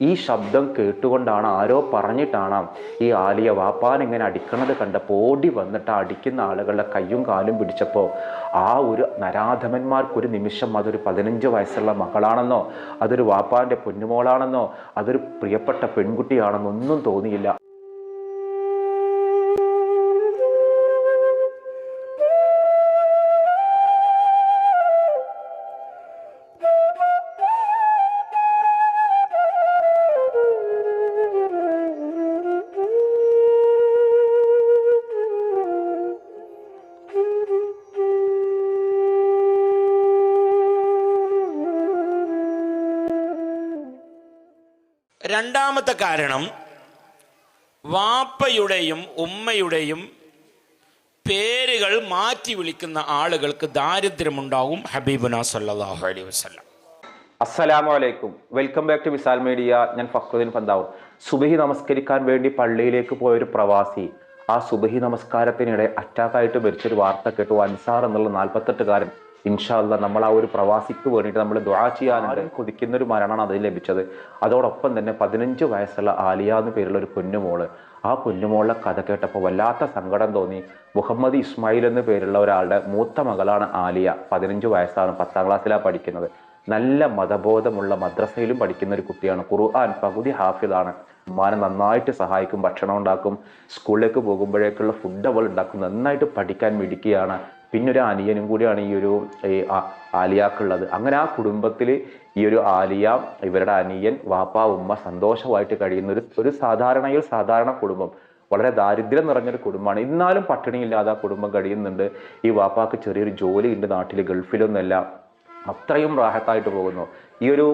ഈ ശബ്ദം കേട്ടുകൊണ്ടാണ് ആരോ പറഞ്ഞിട്ടാണ് ഈ ആലിയ വാപ്പാൻ ഇങ്ങനെ അടിക്കണത് കണ്ടപ്പോൾ ഓടി വന്നിട്ട് അടിക്കുന്ന ആളുകളുടെ കയ്യും കാലും പിടിച്ചപ്പോൾ ആ ഒരു നരാധമന്മാർക്കൊരു നിമിഷം അതൊരു പതിനഞ്ച് വയസ്സുള്ള മകളാണെന്നോ അതൊരു വാപ്പാന്റെ പൊന്നുമോളാണെന്നോ അതൊരു പ്രിയപ്പെട്ട പെൺകുട്ടിയാണെന്നൊന്നും തോന്നിയില്ല. രണ്ടാമത്തെ കാരണം വാപ്പയുടെയും ഉമ്മയുടെയും പേരുകൾ മാറ്റി വിളിക്കുന്ന ആളുകൾക്ക് ദാരിദ്ര്യമുണ്ടാവും ഹബീബുന സല്ലല്ലാഹു അലൈഹി വസല്ലം. അസ്സലാമു അലൈക്കും. Welcome back to Visal media. ഞാൻ ഫക്രുദ്ദീൻ പന്താവൂർ. സുബഹി നമസ്കരിക്കാൻ വേണ്ടി പള്ളിയിലേക്ക് പോയ ഒരു പ്രവാസി ആ സുബഹി നമസ്കാരത്തിനിടെ അറ്റാക്കായിട്ട് മരിച്ചൊരു വാർത്ത കേട്ടു. അൻസാർ എന്നുള്ള നാൽപ്പത്തെട്ടുകാരൻ ഇൻഷാല്ല നമ്മൾ ആ ഒരു പ്രവാസിക്ക് വേണ്ടിയിട്ട് നമ്മൾ ദ്വാ ചെയ്യാനുണ്ട്. കൊതിക്കുന്ന ഒരു മരണമാണ് അതിൽ ലഭിച്ചത്. അതോടൊപ്പം തന്നെ പതിനഞ്ച് വയസ്സുള്ള ആലിയ എന്ന് പേരുള്ള ഒരു കുഞ്ഞുമോൾ ആ കുഞ്ഞുമോളുടെ കഥ കേട്ടപ്പോൾ വല്ലാത്ത സങ്കടം തോന്നി. മുഹമ്മദ് ഇസ്മായിൽ എന്ന് പേരുള്ള ഒരാളുടെ മൂത്ത മകളാണ് ആലിയ. പതിനഞ്ച് വയസ്സാണ് പത്താം ക്ലാസ്സിലാണ് പഠിക്കുന്നത്. നല്ല മതബോധമുള്ള മദ്രസയിലും പഠിക്കുന്ന ഒരു കുട്ടിയാണ്. ഖുർആൻ പകുതി ഹാഫിദാണ്. ഉമ്മാനെ നന്നായിട്ട് സഹായിക്കും ഭക്ഷണം ഉണ്ടാക്കും. സ്കൂളിലേക്ക് പോകുമ്പോഴേക്കുള്ള ഫുഡ് അവൾ ഉണ്ടാക്കും. നന്നായിട്ട് പഠിക്കാൻ മിടിക്കുകയാണ് പിന്നെ ഒരു അനിയനും കൂടിയാണ് ഈ ഒരു ആലിയാക്കുള്ളത് അങ്ങനെ ആ കുടുംബത്തിൽ ഈ ഒരു ആലിയ ഇവരുടെ അനിയൻ വാപ്പ ഉമ്മ സന്തോഷമായിട്ട് കഴിയുന്ന ഒരു ഒരു സാധാരണയിൽ സാധാരണ കുടുംബം. വളരെ ദാരിദ്ര്യം നിറഞ്ഞൊരു കുടുംബമാണ്. എന്നാലും പട്ടിണിയില്ലാതെ ആ കുടുംബം കഴിയുന്നുണ്ട്. ഈ വാപ്പാക്ക് ചെറിയൊരു ജോലി ഉണ്ട് നാട്ടിൽ ഗൾഫിലൊന്നല്ല അത്രയും റാഹത്തായിട്ട് പോകുന്നു. ഈ ഒരു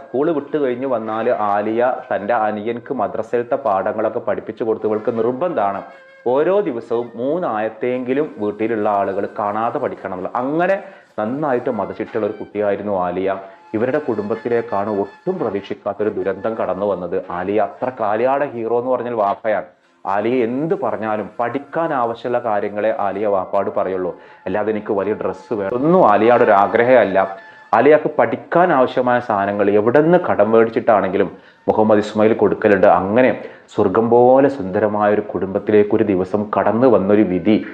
സ്കൂൾ വിട്ട് കഴിഞ്ഞ് വന്നാൽ ആലിയ തന്റെ അനിയൻക്ക് മദ്രസയിലത്തെ പാഠങ്ങളൊക്കെ പഠിപ്പിച്ചു കൊടുത്തു ഇവൾക്ക് നിർബന്ധമാണ്. ഓരോ ദിവസവും മൂന്നായത്തെങ്കിലും വീട്ടിലുള്ള ആളുകൾ കാണാതെ പഠിക്കണം എന്നുള്ളത്. അങ്ങനെ നന്നായിട്ട് മതച്ചിട്ടുള്ള ഒരു കുട്ടിയായിരുന്നു ആലിയ. ഇവരുടെ കുടുംബത്തിലേക്കാണ് ഒട്ടും പ്രതീക്ഷിക്കാത്തൊരു ദുരന്തം കടന്നു വന്നത്. ആലിയ അത്ര കാലിയാട ഹീറോ എന്ന് പറഞ്ഞാൽ വാപ്പയാണ്. ആലിയ എന്ത് പറഞ്ഞാലും പഠിക്കാൻ ആവശ്യമുള്ള കാര്യങ്ങളെ ആലിയ വാപ്പാട് പറയുള്ളൂ. അല്ലാതെ എനിക്ക് വലിയ ഡ്രസ്സ് വേണം. ഒന്നും ആലിയയുടെ ഒരു ആഗ്രഹമല്ല. ആലിയക്ക് പഠിക്കാൻ ആവശ്യമായ സാധനങ്ങൾ എവിടെ നിന്ന് കടം മേടിച്ചിട്ടാണെങ്കിലും മുഹമ്മദ് ഇസ്മായിൽ കൊടുക്കലുണ്ട്. അങ്ങനെ സ്വർഗം പോലെ സുന്ദരമായ ഒരു കുടുംബത്തിലേക്ക് ഒരു ദിവസം കടന്നു വന്നൊരു വിധി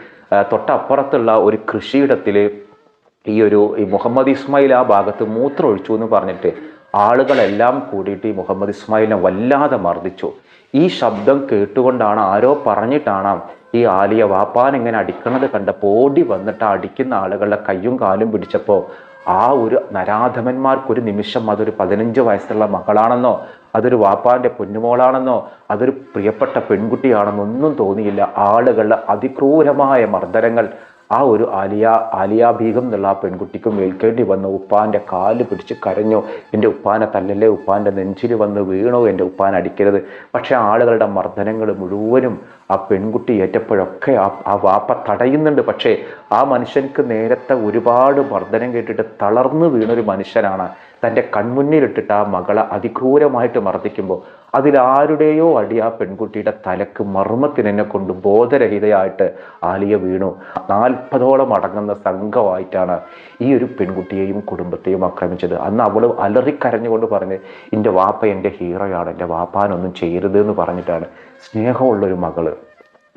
തൊട്ടപ്പുറത്തുള്ള ഒരു കൃഷിയിടത്തിൽ ഈ ഒരു ഈ മുഹമ്മദ് ഇസ്മായിൽ ആ ഭാഗത്ത് മൂത്രം ഒഴിച്ചു എന്ന് പറഞ്ഞിട്ട് ആളുകളെല്ലാം കൂടിയിട്ട് ഈ മുഹമ്മദ് ഇസ്മായിലിനെ വല്ലാതെ മർദ്ദിച്ചു. ഈ ശബ്ദം കേട്ടുകൊണ്ടാണ് ആരോ പറഞ്ഞിട്ടാണ് ഈ ആലിയ വാപ്പാൻ ഇങ്ങനെ അടിക്കണത് കണ്ടപ്പോൾ ഓടി വന്നിട്ട് അടിക്കുന്ന ആളുകളുടെ കയ്യും കാലും പിടിച്ചപ്പോൾ ആ ഒരു നരാധമന്മാർക്കൊരു നിമിഷം അതൊരു പതിനഞ്ച് വയസ്സുള്ള മകളാണെന്നോ അതൊരു വാപ്പാന്റെ പൊന്നുമോളാണെന്നോ അതൊരു പ്രിയപ്പെട്ട പെൺകുട്ടിയാണെന്നൊന്നും തോന്നിയില്ല. ആളുകളുടെ അതിക്രൂരമായ മർദ്ദനങ്ങൾ ആ ഒരു ആലിയ ആലിയ ബീഗം എന്നുള്ള ആ പെൺകുട്ടിക്കും ഏൽക്കേണ്ടി വന്നു. ഉപ്പാന്റെ കാൽ പിടിച്ച് കരഞ്ഞു. എന്റെ ഉപ്പാനെ തല്ലല്ലേ? ഉപ്പാന്റെ നെഞ്ചിൽ വന്ന് വീണോ? എന്റെ ഉപ്പാൻ അടിക്കരുത്. പക്ഷേ ആളുകളുടെ മർദ്ദനങ്ങൾ മുഴുവനും ആ പെൺകുട്ടി ഏറ്റപ്പോഴൊക്കെ ആ ആ വാപ്പ തടയുന്നുണ്ട്. പക്ഷേ ആ മനുഷ്യൻക്ക് നേരത്തെ ഒരുപാട് മർദ്ദനം കേട്ടിട്ട് തളർന്നു വീണൊരു മനുഷ്യനാണ്. തന്റെ കൺമുന്നിലിട്ടിട്ട് ആ മകളെ അതിക്രൂരമായിട്ട് മർദ്ദിക്കുമ്പോൾ അതിലാരുടെയോ അടി ആ പെൺകുട്ടിയുടെ തലക്ക് മർമ്മത്തിനെന്നെ കൊണ്ട് ബോധരഹിതയായിട്ട് ആലിയ വീണു. നാൽപ്പതോളം അടങ്ങുന്ന സംഘമായിട്ടാണ് ഈ ഒരു പെൺകുട്ടിയെയും കുടുംബത്തെയും ആക്രമിച്ചത്. അന്ന് അവൾ അലറിക്കരഞ്ഞുകൊണ്ട് പറഞ്ഞ് എന്റെ വാപ്പ എന്റെ ഹീറോയാണ് എന്റെ വാപ്പാനൊന്നും ചെയ്യരുത് എന്ന് പറഞ്ഞിട്ടാണ് സ്നേഹമുള്ളൊരു മകൾ.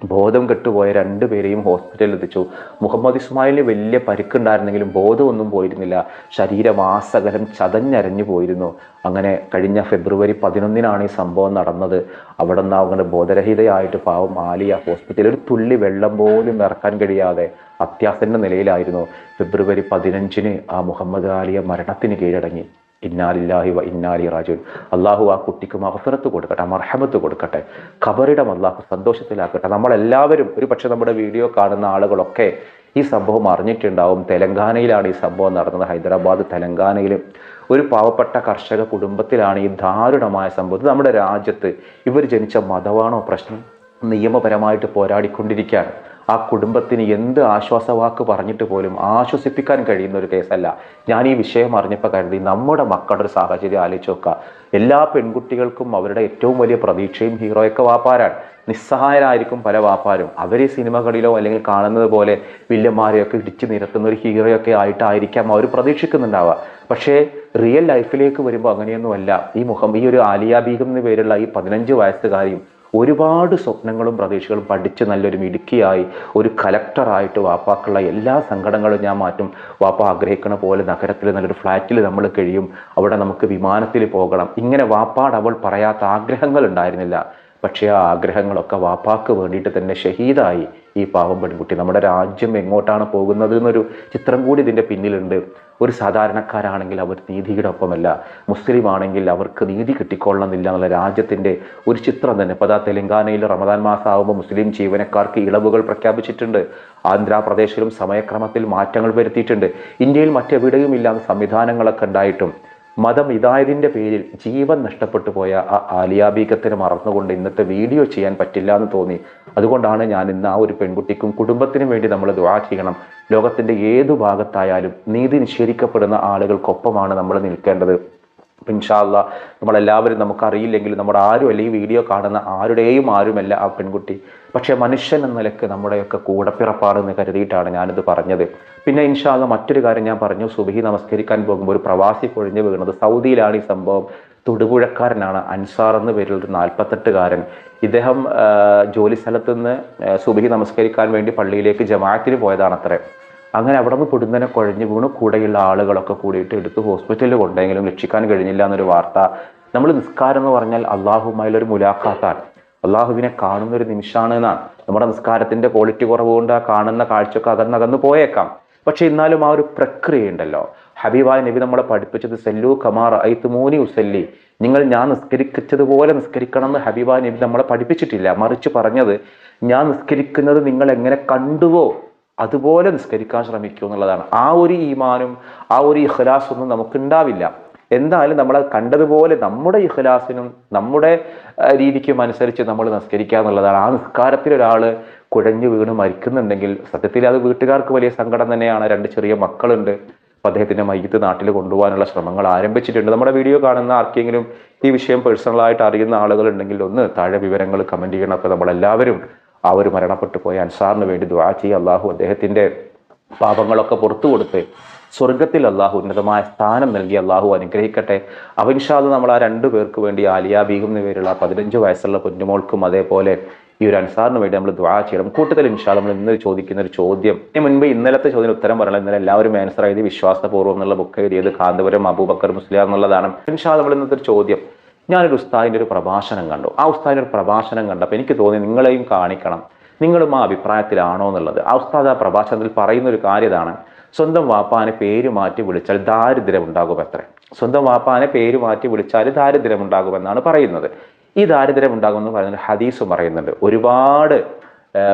ബോധം കെട്ടുപോയ രണ്ടുപേരെയും ഹോസ്പിറ്റലിൽ എത്തിച്ചു. മുഹമ്മദ് ഇസ്മായിലിന് വലിയ പരിക്കുണ്ടായിരുന്നെങ്കിലും ബോധമൊന്നും പോയിരുന്നില്ല. ശരീരമാസകലം ചതഞ്ഞരഞ്ഞു പോയിരുന്നു. അങ്ങനെ കഴിഞ്ഞ ഫെബ്രുവരി പതിനൊന്നിനാണ് ഈ സംഭവം നടന്നത്. അവിടെ നിന്ന് അങ്ങനെ ബോധരഹിതയായിട്ട് പാവം ആലിയ ഹോസ്പിറ്റലിൽ ഒരു തുള്ളി വെള്ളം പോലും ഇറക്കാൻ കഴിയാതെ അത്യാസന്ന നിലയിലായിരുന്നു. ഫെബ്രുവരി പതിനഞ്ചിന് ആ മുഹമ്മദ് ആലിയ മരണത്തിന് കീഴടങ്ങി. ഇന്നാലില്ലാഹി വ ഇന്നാലി റാജുൻ അള്ളാഹു ആ കുട്ടിക്ക് അവസരത്ത് കൊടുക്കട്ടെ മർഹമത്ത് കൊടുക്കട്ടെ ഖബറിടം അള്ളാഹു സന്തോഷത്തിലാക്കട്ടെ. നമ്മളെല്ലാവരും ഒരു പക്ഷെ നമ്മുടെ വീഡിയോ കാണുന്ന ആളുകളൊക്കെ ഈ സംഭവം അറിഞ്ഞിട്ടുണ്ടാവും. തെലങ്കാനയിലാണ് ഈ സംഭവം നടന്നത്. ഹൈദരാബാദ് തെലങ്കാനയിൽ ഒരു പാവപ്പെട്ട കർഷക കുടുംബത്തിലാണ് ഈ ദാരുണമായ സംഭവം. നമ്മുടെ രാജ്യത്ത് ഇവർ ജനിച്ച മതമാണോ പ്രശ്നം? നിയമപരമായിട്ട് പോരാടിക്കൊണ്ടിരിക്കുകയാണ്. ആ കുടുംബത്തിന് എന്ത് ആശ്വാസവാക്ക് പറഞ്ഞിട്ട് പോലും ആശ്വസിപ്പിക്കാൻ കഴിയുന്ന ഒരു കേസല്ല. ഞാൻ ഈ വിഷയം അറിഞ്ഞപ്പോൾ കരുതി നമ്മുടെ മക്കളുടെ ഒരു സാഹചര്യം ആലോചിച്ച് നോക്കുക. എല്ലാ പെൺകുട്ടികൾക്കും അവരുടെ ഏറ്റവും വലിയ പ്രതീക്ഷയും ഹീറോയൊക്കെ വാപ്പാരാണ്. നിസ്സഹായരായിരിക്കും പല വാപ്പാരും. അവർ സിനിമകളിലോ അല്ലെങ്കിൽ കാണുന്നത് പോലെ വില്ലന്മാരെയൊക്കെ ഇടിച്ചു നിരത്തുന്ന ഒരു ഹീറോയൊക്കെ ആയിട്ടായിരിക്കാം അവർ പ്രതീക്ഷിക്കുന്നുണ്ടാവുക. പക്ഷേ റിയൽ ലൈഫിലേക്ക് വരുമ്പോൾ അങ്ങനെയൊന്നുമല്ല. ഈ മുഖം ഈ ഒരു ആലിയ ബീഗം എന്ന് പേരുള്ള ഈ പതിനഞ്ച് വയസ്സുകാരിയും ഒരുപാട് സ്വപ്നങ്ങളും പ്രതീക്ഷകളും പഠിച്ച് നല്ലൊരു മിടുക്കിയായി ഒരു കലക്ടറായിട്ട് വാപ്പാക്കുള്ള എല്ലാ സങ്കടങ്ങളും ഞാൻ മാറ്റും. വാപ്പ ആഗ്രഹിക്കുന്ന പോലെ നഗരത്തിൽ നല്ലൊരു ഫ്ലാറ്റിൽ നമ്മൾ കഴിയും. അവിടെ നമുക്ക് വിമാനത്തിൽ പോകണം. ഇങ്ങനെ വാപ്പാട് അവൾ പറയാത്ത ആഗ്രഹങ്ങൾ ഉണ്ടായിരുന്നില്ല. പക്ഷേ ആ ആഗ്രഹങ്ങളൊക്കെ വാപ്പാക്ക് വേണ്ടിയിട്ട് തന്നെ ഷഹീദായി ഈ പാവം പെൺകുട്ടി. നമ്മുടെ രാജ്യം എങ്ങോട്ടാണ് പോകുന്നത് എന്നൊരു ചിത്രം കൂടി ഇതിന്റെ പിന്നിലുണ്ട്. ഒരു സാധാരണക്കാരാണെങ്കിൽ അവർ നീതിയുടെ ഒപ്പമല്ല. മുസ്ലിം ആണെങ്കിൽ അവർക്ക് നീതി കിട്ടിക്കൊള്ളണമെന്നില്ല എന്നുള്ള രാജ്യത്തിന്റെ ഒരു ചിത്രം തന്നെ. ഇപ്പോൾ അതാ തെലങ്കാനയിൽ റമദാൻ മാസമാകുമ്പോൾ മുസ്ലിം ജീവനക്കാർക്ക് ഇളവുകൾ പ്രഖ്യാപിച്ചിട്ടുണ്ട്. ആന്ധ്രാപ്രദേശിലും സമയക്രമത്തിൽ മാറ്റങ്ങൾ വരുത്തിയിട്ടുണ്ട്. ഇന്ത്യയിൽ മറ്റെവിടെയും ഇല്ലാത്ത സംവിധാനങ്ങളൊക്കെ ഉണ്ടായിട്ടും മതം ഇതായതിന്റെ പേരിൽ ജീവൻ നഷ്ടപ്പെട്ടു പോയ ആ ആലിയാബീഗത്തിനെ മറന്നുകൊണ്ട് ഇന്നത്തെ വീഡിയോ ചെയ്യാൻ പറ്റില്ല എന്ന് തോന്നി. അതുകൊണ്ടാണ് ഞാൻ ഇന്ന് ആ ഒരു പെൺകുട്ടിക്കും കുടുംബത്തിനും വേണ്ടി നമ്മൾ ദുആ ചെയ്യണം. ലോകത്തിന്റെ ഏതു ഭാഗത്തായാലും നീതി നിഷേധിക്കപ്പെടുന്ന ആളുകൾക്കൊപ്പമാണ് നമ്മൾ നിൽക്കേണ്ടത്. അപ്പം ഇൻഷാല്ല നമ്മളെല്ലാവരും നമുക്കറിയില്ലെങ്കിൽ നമ്മുടെ ആരും അല്ലെങ്കിൽ വീഡിയോ കാണുന്ന ആരുടെയും ആരുമല്ല ആ പെൺകുട്ടി. പക്ഷേ മനുഷ്യൻ എന്ന നിലയ്ക്ക് നമ്മുടെയൊക്കെ കൂടപ്പിറപ്പാണെന്ന് കരുതിയിട്ടാണ് ഞാനിത് പറഞ്ഞത്. പിന്നെ ഇൻഷാല്ല മറ്റൊരു കാര്യം ഞാൻ പറഞ്ഞു സുബഹി നമസ്കരിക്കാൻ പോകുമ്പോൾ ഒരു പ്രവാസി പൊഴിഞ്ഞു വീണത് സൗദിയിലാണ് ഈ സംഭവം. തൊടുപുഴക്കാരനാണ് അൻസാർ എന്ന പേരിൽ ഒരു നാൽപ്പത്തെട്ടുകാരൻ. ഇദ്ദേഹം ജോലി സ്ഥലത്ത് നിന്ന് സുബഹി നമസ്കരിക്കാൻ വേണ്ടി പള്ളിയിലേക്ക് ജമാഅത്തിന് പോയതാണത്രേ. അങ്ങനെ അവിടെ നിന്ന് പൊടുന്നനെ കുഴഞ്ഞു വീണ്. കൂടെയുള്ള ആളുകളൊക്കെ കൂടിയിട്ട് എടുത്ത് ഹോസ്പിറ്റലിൽ കൊണ്ടെങ്കിലും രക്ഷിക്കാൻ കഴിഞ്ഞില്ല എന്നൊരു വാർത്ത. നമ്മൾ നിസ്കാരം എന്ന് പറഞ്ഞാൽ അള്ളാഹുമായുള്ളൊരു മുലാഖാത്താണ്. അള്ളാഹുവിനെ കാണുന്ന ഒരു നിമിഷമാണ് എന്നാണ്. നമ്മുടെ നിസ്കാരത്തിന്റെ ക്വാളിറ്റി കുറവ് കൊണ്ട് ആ കാണുന്ന കാഴ്ചയൊക്കെ അകന്നകന്ന് പോയേക്കാം. പക്ഷെ എന്നാലും ആ ഒരു പ്രക്രിയ ഉണ്ടല്ലോ ഹബീബായ നബി നമ്മളെ പഠിപ്പിച്ചത് സെല്ലു കമാർ ഐത്ത് മോനി ഉസല്ലി. നിങ്ങൾ ഞാൻ നിസ്കരിച്ചതുപോലെ നിസ്കരിക്കണം എന്ന് ഹബീബായ നബി നമ്മളെ പഠിപ്പിച്ചിട്ടില്ല. മറിച്ച് പറഞ്ഞത് ഞാൻ നിസ്കരിക്കുന്നത് നിങ്ങൾ എങ്ങനെ കണ്ടുവോ? അതുപോലെ നിസ്കരിക്കാൻ ശ്രമിക്കൂ എന്നുള്ളതാണ്. ആ ഒരു ഈമാനും ആ ഒരു ഇഖ്ലാസ് ഒന്നും നമുക്ക് ഉണ്ടാവില്ല എന്തായാലും നമ്മൾ കണ്ടതുപോലെ നമ്മുടെ ഇഖ്ലാസിനും നമ്മുടെ രീതിക്കും അനുസരിച്ച് നമ്മൾ നിസ്കരിക്കുക എന്നുള്ളതാണ്. ആ നിസ്കാരത്തിൽ ഒരാൾ കുഴഞ്ഞു വീണ് മരിക്കുന്നുണ്ടെങ്കിൽ സത്യത്തിൽ അത് വീട്ടുകാർക്ക് വലിയ സങ്കടം തന്നെയാണ്. രണ്ട് ചെറിയ മക്കളുണ്ട്. അപ്പോൾ അദ്ദേഹത്തിന്റെ മയ്യത്ത് നാട്ടിൽ കൊണ്ടുപോകാനുള്ള ശ്രമങ്ങൾ ആരംഭിച്ചിട്ടുണ്ട്. നമ്മുടെ വീഡിയോ കാണുന്ന ആർക്കെങ്കിലും ഈ വിഷയം പേഴ്സണലായിട്ട് അറിയുന്ന ആളുകളുണ്ടെങ്കിൽ ഒന്ന് താഴെ വിവരങ്ങൾ കമന്റ് ചെയ്യണം. അപ്പോൾ നമ്മളെല്ലാവരും ഒരു മരണപ്പെട്ടു പോയ അൻസാറിന് വേണ്ടി ദ്വാ ചെയ്യുക അള്ളാഹു അദ്ദേഹത്തിന്റെ പാപങ്ങളൊക്കെ പുറത്തു കൊടുത്ത് സ്വർഗത്തിൽ അള്ളാഹു ഉന്നതമായ സ്ഥാനം നൽകി അള്ളാഹു അനുഗ്രഹിക്കട്ടെ. അവൻഷാദ് നമ്മൾ ആ രണ്ടു പേർക്ക് വേണ്ടി ആലിയ ബീഗം എന്ന പേരുള്ള പതിനഞ്ച് വയസ്സുള്ള കുഞ്ഞുമോൾക്കും അതേപോലെ ഈ ഒരു അൻസാറിന് വേണ്ടി നമ്മൾ ദ്വാ ചെയ്യണം. കൂട്ടത്തിൽ ഇൻഷാ നമ്മൾ ഇന്ന് ചോദിക്കുന്ന ഒരു ചോദ്യം. ഇതിന് മുൻപ് ഇന്നലത്തെ ചോദ്യം ഉത്തരം പറയണം. ഇന്നലെ എല്ലാവരും ആൻസർ ആയത് വിശ്വാസപൂർവം എന്നുള്ള ബുക്ക് എഴുതിയത് കാന്തപുരം അബൂബക്കർ മുസ്ലിം എന്നുള്ളതാണ്. ഇൻഷാ നമ്മൾ ഇന്നത്തെ ഒരു ചോദ്യം. ഞാനൊരു ഉസ്താദിന്റെ ഒരു പ്രഭാഷണം കണ്ടു. ആ ഉസ്താദിന്റെ ഒരു പ്രഭാഷണം കണ്ടപ്പോൾ എനിക്ക് തോന്നി നിങ്ങളെയും കാണിക്കണം. നിങ്ങളും ആ അഭിപ്രായത്തിലാണോ എന്നുള്ളത്. ആ ഉസ്താദ് ആ പ്രഭാഷണത്തിൽ പറയുന്ന ഒരു കാര്യതാണ് സ്വന്തം വാപ്പാനെ പേര് മാറ്റി വിളിച്ചാൽ ദാരിദ്ര്യം ഉണ്ടാകും അത്ര. സ്വന്തം വാപ്പാനെ പേര് മാറ്റി വിളിച്ചാൽ ദാരിദ്ര്യം ഉണ്ടാകുമെന്നാണ് പറയുന്നത്. ഈ ദാരിദ്ര്യം ഉണ്ടാകുമെന്ന് പറയുന്നത് ഹദീസ് പറയുന്നുണ്ട്. ഒരുപാട്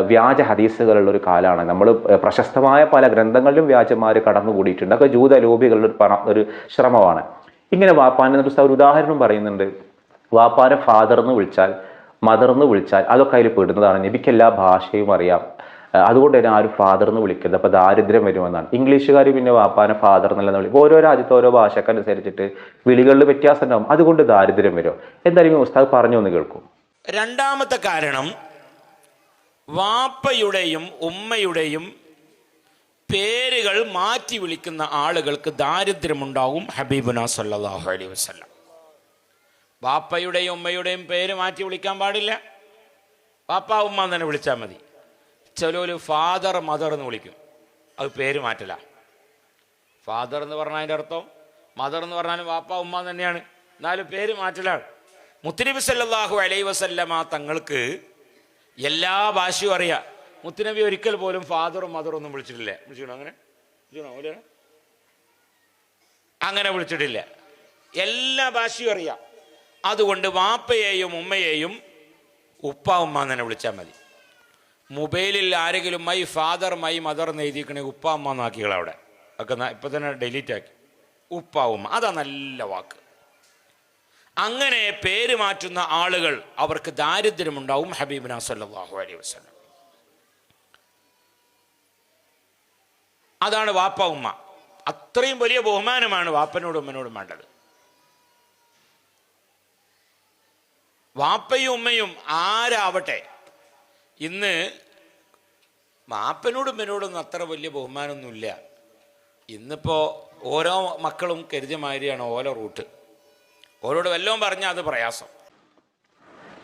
വ്യാജ ഹദീസുകളുള്ള ഒരു കാലമാണ്. നമ്മൾ പ്രശസ്തമായ പല ഗ്രന്ഥങ്ങളിലും വ്യാജന്മാർ കടന്നുകൂടിയിട്ടുണ്ട്. അതൊക്കെ ജൂത ലോബികളുടെ ഒരു ഒരു ശ്രമമാണ്. ഇങ്ങനെ വാപ്പാനെ ഒരു ഒരു ഉദാഹരണം പറയുന്നുണ്ട്. വാപ്പാനെ ഫാദർ എന്ന് വിളിച്ചാൽ മദർ എന്ന് വിളിച്ചാൽ അതൊക്കെ അതിൽ പെടുന്നതാണ്. നബിക്ക് എല്ലാ ഭാഷയും അറിയാം. അതുകൊണ്ട് തന്നെ ആരും ഫാദർ എന്ന് വിളിക്കരുത്. അപ്പോൾ ദാരിദ്ര്യം വരുമെന്നാണ്. ഇംഗ്ലീഷുകാർ പിന്നെ വാപ്പാനെ ഫാദർ എന്നല്ല വിളിക്കും. ഓരോ രാജ്യത്ത് ഓരോ ഭാഷക്കനുസരിച്ചിട്ട് വിളികളിൽ വ്യത്യാസം ഉണ്ടാവും. അതുകൊണ്ട് ദാരിദ്ര്യം വരും. എന്തായാലും ഉസ്താദ് പറഞ്ഞു ഒന്ന് കേൾക്കും. രണ്ടാമത്തെ കാരണം വാപ്പയുടെയും ഉമ്മയുടെയും പേരുകൾ മാറ്റി വിളിക്കുന്ന ആളുകൾക്ക് ദാരിദ്ര്യമുണ്ടാവും ഹബീബുന സല്ലാഹു അലൈഹി വസല്ലം. ബാപ്പയുടെയും ഉമ്മയുടെയും പേര് മാറ്റി വിളിക്കാൻ പാടില്ല. പാപ്പ ഉമ്മ തന്നെ വിളിച്ചാൽ മതി. ചിലര് ഫാദർ മദർ എന്ന് വിളിക്കും. അത് പേര് മാറ്റില്ല ഫാദർ എന്ന് പറഞ്ഞാൽ അതിന്റെ അർത്ഥം മദർ എന്ന് പറഞ്ഞാലും വാപ്പ ഉമ്മ തന്നെയാണ്. എന്നാലും പേര് മാറ്റലാണ്. മുത്തനബി സല്ലാഹു അലൈ വസല്ലമ തങ്ങൾക്ക് എല്ലാ ഭാഷയും അറിയാം. മുത്തുനബി ഒരിക്കൽ പോലും ഫാദറും മദറും ഒന്നും വിളിച്ചിട്ടില്ല. വിളിച്ചിട്ടുണ്ടോ അങ്ങനെ? വിളിച്ചിട്ടുണ്ടോ? അവർ? അങ്ങനെ വിളിച്ചിട്ടില്ല. എല്ലാ ഭാഷയും അറിയാം. അതുകൊണ്ട് വാപ്പയെയും ഉമ്മയെയും ഉപ്പ ഉമ്മ തന്നെ വിളിച്ചാൽ മതി. മൊബൈലിൽ ആരെങ്കിലും മൈ ഫാദർ മൈ മദർ എന്ന് എഴുതിക്കണേ ഉപ്പ ഉമ്മ എന്നാക്കികൾ അവിടെ. ഒക്കെ ഇപ്പം തന്നെ ഡിലീറ്റ് ആക്കി. ഉപ്പ ഉമ്മ അതാ നല്ല വാക്ക്. അങ്ങനെ പേര് മാറ്റുന്ന ആളുകൾ അവർക്ക് ദാരിദ്ര്യമുണ്ടാവും ഹബീബിന സല്ലല്ലാഹു അലൈഹി വസല്ലം. അതാണ് വാപ്പ ഉമ്മ. അത്രയും വലിയ ബഹുമാനമാണ് വാപ്പനോടും ഉമ്മനോടും വേണ്ടത്. വാപ്പയും ഉമ്മയും ആരാവട്ടെ? ഇന്ന് വാപ്പനോടും ഉമ്മനോടൊന്നും അത്ര വലിയ ബഹുമാനമൊന്നുമില്ല. ഇന്നിപ്പോ ഓരോ മക്കളും കരുതിയ മാതിരിയാണ് ഓരോ റൂട്ട്. ഓരോട് വല്ലതും പറഞ്ഞാൽ അത് പ്രയാസം.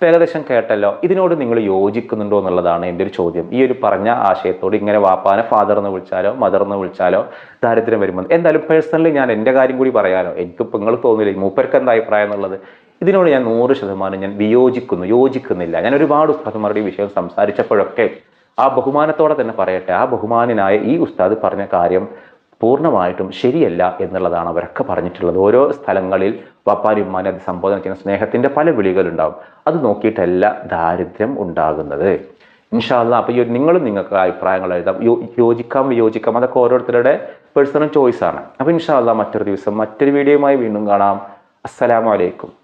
ഏകദേശം കേട്ടല്ലോ. ഇതിനോട് നിങ്ങൾ യോജിക്കുന്നുണ്ടോ എന്നുള്ളതാണ് എന്റെ ഒരു ചോദ്യം. ഈ ഒരു പറഞ്ഞ ആശയത്തോട് ഇങ്ങനെ വാപ്പാനെ ഫാദർ എന്ന് വിളിച്ചാലോ മദർ എന്ന് വിളിച്ചാലോ ദാരിദ്ര്യം വരുമ്പോൾ എന്തായാലും പേഴ്സണലി ഞാൻ എന്റെ കാര്യം കൂടി പറയാനോ എനിക്കിപ്പോൾ നിങ്ങൾ തോന്നില്ല മൂപ്പർക്ക് എന്താ അഭിപ്രായം എന്നുള്ളത്? ഇതിനോട് ഞാൻ നൂറ് ശതമാനം ഞാൻ വിയോജിക്കുന്നു യോജിക്കുന്നില്ല. ഞാൻ ഒരുപാട് ഉസ്താദുമാരുടെ വിഷയം സംസാരിച്ചപ്പോഴൊക്കെ ആ ബഹുമാനത്തോടെ തന്നെ പറയട്ടെ. ആ ബഹുമാനായ ഈ ഉസ്താദ് പറഞ്ഞ കാര്യം പൂർണമായിട്ടും ശരിയല്ല എന്നുള്ളതാണ് അവരൊക്കെ പറഞ്ഞിട്ടുള്ളത്. ഓരോ സ്ഥലങ്ങളിൽ വപ്പാരി ഉമ്മാനെ അത് സംബോധന ചെയ്യുന്ന സ്നേഹത്തിന്റെ പല വിളികളുണ്ടാവും. അത് നോക്കിയിട്ടല്ല ദാരിദ്ര്യം ഉണ്ടാകുന്നത്. ഇൻഷാല്ല അപ്പോൾ ഈ നിങ്ങളും നിങ്ങൾക്ക് അഭിപ്രായങ്ങൾ എഴുതാം. യോജിക്കാം വിയോജിക്കാം. അതൊക്കെ ഓരോരുത്തരുടെ പേഴ്സണൽ ചോയ്സാണ് അപ്പോൾ ഇൻഷാല്ല മറ്റൊരു ദിവസം മറ്റൊരു വീഡിയോയുമായി വീണ്ടും കാണാം. അസ്സലാമു അലൈക്കും.